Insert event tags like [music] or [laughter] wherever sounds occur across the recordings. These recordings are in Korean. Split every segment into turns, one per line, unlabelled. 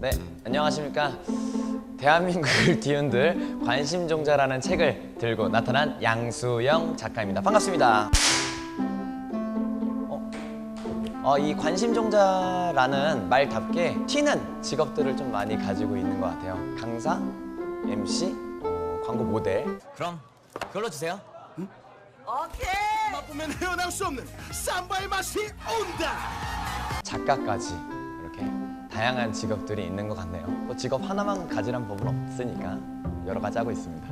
네, 안녕하십니까. 대한민국을 [laughs] 뒤흔들 관심종자라는 책을 들고 나타난 양수영 작가입니다. 반갑습니다. 어, 어, 이 관심종자라는 말답게 튀는 직업들을 좀 많이 가지고 있는 것 같아요. 강사, MC, 어, 광고 모델. 그럼 그걸로 주세요.
맛보면 헤어나올 수 없는 삼바의 맛이 온다.
작가까지 이렇게 다양한 직업들이 있는 것 같네요. 뭐 직업 하나만 가지란 법은 없으니까 여러 가지 하고 있습니다.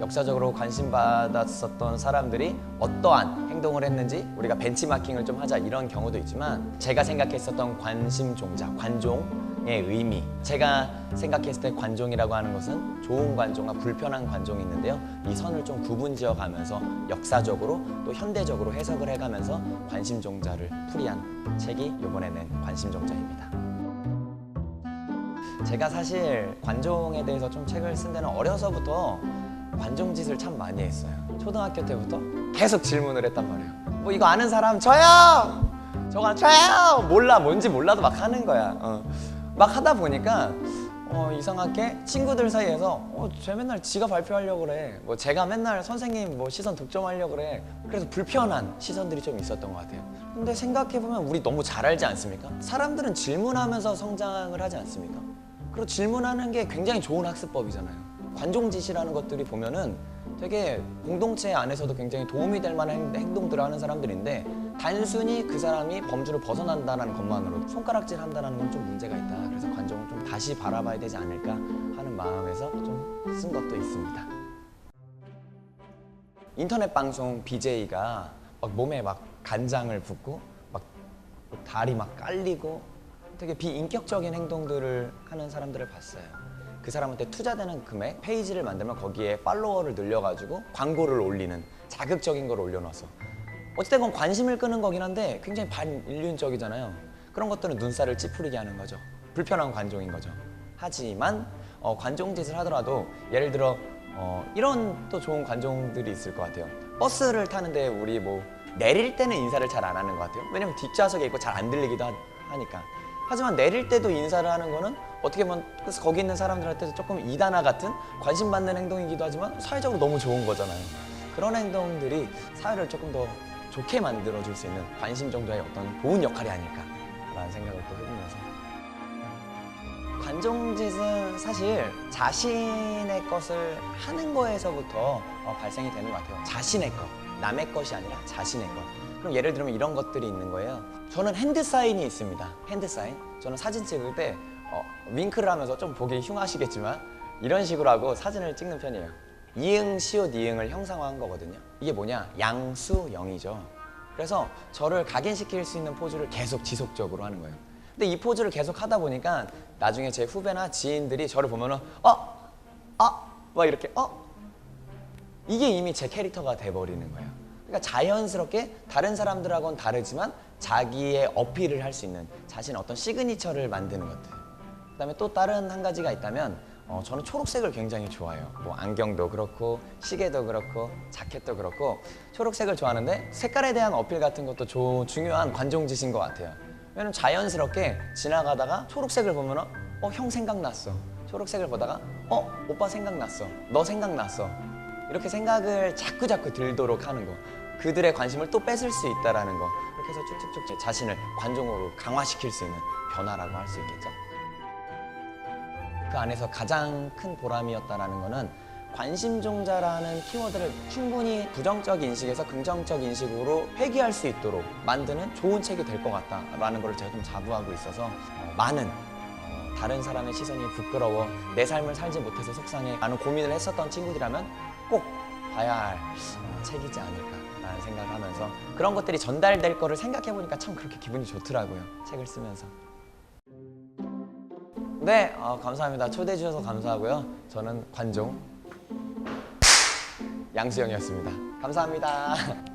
역사적으로 관심받았었던 사람들이 어떠한 행동을 했는지 우리가 벤치마킹을 좀 하자 이런 경우도 있지만 제가 생각했었던 관심 종자, 관종 의 의미 제가 생각했을 때 관종이라고 하는 것은 좋은 관종과 불편한 관종이 있는데요 이 선을 좀 구분 지어 가면서 역사적으로 또 현대적으로 해석을 해가면서 관심 종자를 풀이한 책이 이번에 낸 관심 종자입니다. 제가 사실 관종에 대해서 좀 책을 쓴 데는 어려서부터 관종짓을 참 많이 했어요. 초등학교 때부터 계속 질문을 했단 말이에요. 뭐 이거 아는 사람 저요. 저거 저요. 몰라 뭔지 몰라도 막 하는 거야. 어. 막 하다 보니까 어, 이상하게 친구들 사이에서 어, 쟤 맨날 지가 발표하려고 그래. 뭐 제가 맨날 선생님 뭐 시선 득점하려고 그래. 그래서 불편한 시선들이 좀 있었던 것 같아요. 근데 생각해보면 우리 너무 잘 알지 않습니까? 사람들은 질문하면서 성장을 하지 않습니까? 그리고 질문하는 게 굉장히 좋은 학습법이잖아요. 관종짓이라는 것들이 보면은 되게 공동체 안에서도 굉장히 도움이 될 만한 행- 행동들을 하는 사람들인데 단순히 그 사람이 범주를 벗어난다는 것만으로 손가락질 한다는 건 좀 문제가 있다. 그래서 관종을 좀 다시 바라봐야 되지 않을까 하는 마음에서 좀 쓴 것도 있습니다. 인터넷 방송 BJ가 막 몸에 막 간장을 붓고 막 다리 막 깔리고 되게 비인격적인 행동들을 하는 사람들을 봤어요. 그 사람한테 투자되는 금액 페이지를 만들면 거기에 팔로워를 늘려가지고 광고를 올리는 자극적인 걸 올려놔서 어쨌든 건 관심을 끄는 거긴 한데 굉장히 반인륜적이잖아요. 그런 것들은 눈살을 찌푸리게 하는 거죠. 불편한 관종인 거죠. 하지만 어, 관종짓을 하더라도 예를 들어 어, 이런 또 좋은 관종들이 있을 것 같아요. 버스를 타는데 우리 뭐 내릴 때는 인사를 잘 안 하는 것 같아요. 왜냐면 뒷좌석에 있고 잘 안 들리기도 하, 하니까. 하지만 내릴 때도 인사를 하는 거는 어떻게 보면 그래서 거기 있는 사람들한테도 조금 이단화 같은 관심 받는 행동이기도 하지만 사회적으로 너무 좋은 거잖아요. 그런 행동들이 사회를 조금 더 좋게 만들어 줄 수 있는 관심 정도의 어떤 좋은 역할이 아닐까라는 생각을 또 해보면서 관종짓은 사실 자신의 것을 하는 거에서부터 어, 발생이 되는 것 같아요. 자신의 것, 남의 것이 아니라 자신의 것. 그럼 예를 들면 이런 것들이 있는 거예요. 저는 핸드 사인이 있습니다. 핸드 사인. 저는 사진 찍을 때 어, 윙크를 하면서 좀 보기 흉하시겠지만 이런 식으로 하고 사진을 찍는 편이에요. 이응, 시옷, 이응을 형상화한 거거든요. 이게 뭐냐? 양수영이죠. 그래서 저를 각인시킬 수 있는 포즈를 계속 지속적으로 하는 거예요. 근데 이 포즈를 계속 하다 보니까 나중에 제 후배나 지인들이 저를 보면은 어, 아, 막 이렇게 어, 이게 이미 제 캐릭터가 돼버리는 거예요. 그러니까 자연스럽게 다른 사람들하고는 다르지만 자기의 어필을 할 수 있는 자신의 어떤 시그니처를 만드는 것들. 그다음에 또 다른 한 가지가 있다면 어, 저는 초록색을 굉장히 좋아해요. 뭐 안경도 그렇고 시계도 그렇고 자켓도 그렇고 초록색을 좋아하는데 색깔에 대한 어필 같은 것도 조- 중요한 관종짓인 것 같아요. 왜냐면 자연스럽게 지나가다가 초록색을 보면은 어형 생각났어. 초록색을 보다가 어 오빠 생각났어. 너 생각났어. 이렇게 생각을 자꾸 자꾸 들도록 하는 거. 그들의 관심을 또 뺏을 수 있다라는 거. 이렇게 해서 쭉쭉쭉 제 자신을 관종으로 강화시킬 수 있는 변화라고 할 수 있겠죠. 그 안에서 가장 큰 보람이었다라는 거는 관심종자라는 키워드를 충분히 부정적 인식에서 긍정적 인식으로 회귀할 수 있도록 만드는 좋은 책이 될 것 같다라는 걸 제가 좀 자부하고 있어서 어, 많은 어, 다른 사람의 시선이 부끄러워 내 삶을 살지 못해서 속상해 라는 고민을 했었던 친구들이라면 꼭 봐야 할 어, 책이지 않을까라는 생각을 하면서 그런 것들이 전달될 거를 생각해 보니까 참 그렇게 기분이 좋더라고요 책을 쓰면서 네, 어, 감사합니다. 초대해 주셔서 감사하고요. 저는 관종 양수영이었습니다. 감사합니다.